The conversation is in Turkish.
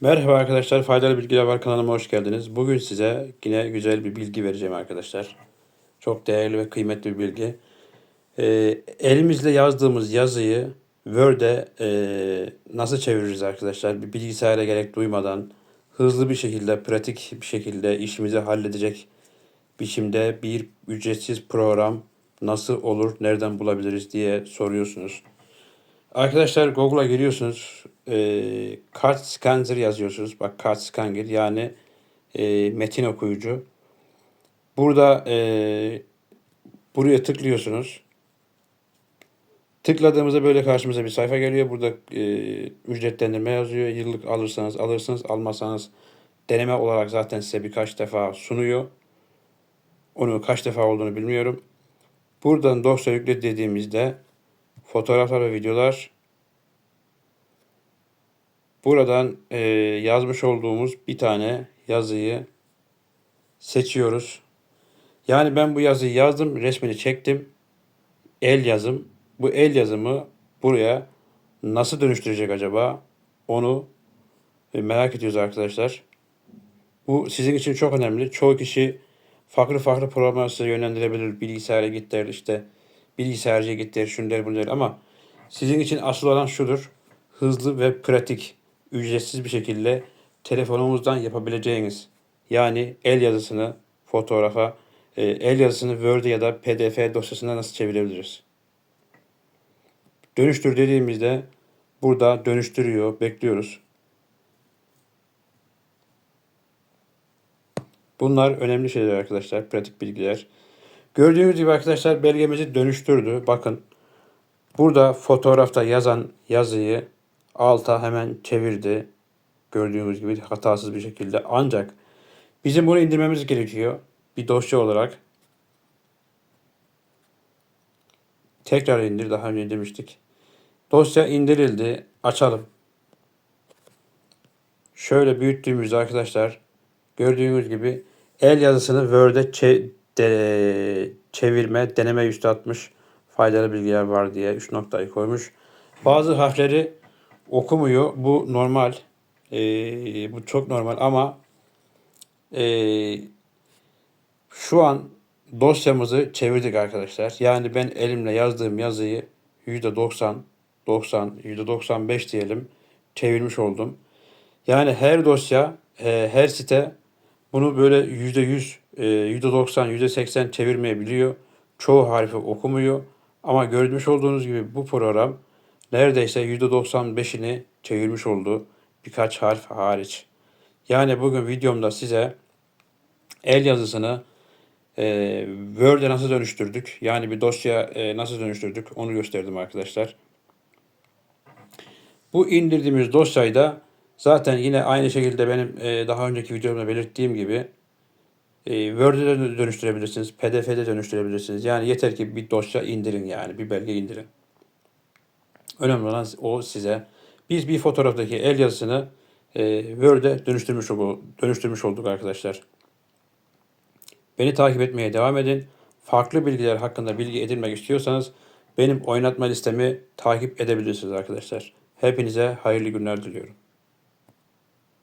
Merhaba arkadaşlar, Faydalı Bilgiler Var kanalıma hoş geldiniz. Bugün size yine güzel bir bilgi vereceğim arkadaşlar. Çok değerli ve kıymetli bir bilgi. Ee, elimizle yazdığımız yazıyı Word'e e, nasıl çeviririz arkadaşlar? Bir bilgisayara gerek duymadan hızlı bir şekilde, pratik bir şekilde işimizi halledecek biçimde bir ücretsiz program nasıl olur, nereden bulabiliriz diye soruyorsunuz. Arkadaşlar Google'a giriyorsunuz. E, kart scanner yazıyorsunuz. Bak kart scanner yani e, metin okuyucu. Burada e, buraya tıklıyorsunuz. Tıkladığımızda böyle karşımıza bir sayfa geliyor. Burada e, ücretlendirme yazıyor. Yıllık alırsanız alırsınız. Almazsanız deneme olarak zaten size birkaç defa sunuyor. Onu kaç defa olduğunu bilmiyorum. Buradan dosya yükle dediğimizde fotoğraflar ve videolar buradan e, yazmış olduğumuz bir tane yazıyı seçiyoruz. Yani ben bu yazıyı yazdım, resmini çektim. El yazım. Bu el yazımı buraya nasıl dönüştürecek acaba? Onu e, merak ediyoruz arkadaşlar. Bu sizin için çok önemli. Çoğu kişi farklı farklı programlar size yönlendirebilir. Bilgisayara git der işte. Bilgisayarcıya git der, şunu der, bunu der. Ama sizin için asıl olan şudur. Hızlı ve pratik, ücretsiz bir şekilde telefonumuzdan yapabileceğiniz. Yani el yazısını fotoğrafa, e, el yazısını Word ya da PDF dosyasına nasıl çevirebiliriz? Dönüştür dediğimizde burada dönüştürüyor, bekliyoruz. Bunlar önemli şeyler arkadaşlar, pratik bilgiler. Gördüğünüz gibi arkadaşlar belgemizi dönüştürdü. Bakın burada fotoğrafta yazan yazıyı alta hemen çevirdi. Gördüğünüz gibi hatasız bir şekilde. Ancak bizim bunu indirmemiz gerekiyor. Bir dosya olarak. Tekrar indir. Daha önce indirmiştik. Dosya indirildi. Açalım. Şöyle büyüttüğümüzde arkadaşlar gördüğünüz gibi el yazısını Word'e de- çevirme, deneme %60 faydalı bilgiler var diye 3 noktayı koymuş. Bazı harfleri okumuyor. Bu normal. Ee, bu çok normal ama ee, şu an dosyamızı çevirdik arkadaşlar. Yani ben elimle yazdığım yazıyı %90, 90, %95 diyelim çevirmiş oldum. Yani her dosya, e, her site bunu böyle %100, e, %90, %80 çevirmeyebiliyor. Çoğu harfi okumuyor. Ama görmüş olduğunuz gibi bu program neredeyse %95'ini çevirmiş oldu. Birkaç harf hariç. Yani bugün videomda size el yazısını e, Word'e nasıl dönüştürdük? Yani bir dosya e, nasıl dönüştürdük? Onu gösterdim arkadaşlar. Bu indirdiğimiz dosyayı da zaten yine aynı şekilde benim e, daha önceki videomda belirttiğim gibi e, Word'e de dönüştürebilirsiniz. PDF'de dönüştürebilirsiniz. Yani yeter ki bir dosya indirin yani. Bir belge indirin. Önemli olan o size. Biz bir fotoğraftaki el yazısını e, Word'e dönüştürmüş, dönüştürmüş olduk arkadaşlar. Beni takip etmeye devam edin. Farklı bilgiler hakkında bilgi edinmek istiyorsanız benim oynatma listemi takip edebilirsiniz arkadaşlar. Hepinize hayırlı günler diliyorum.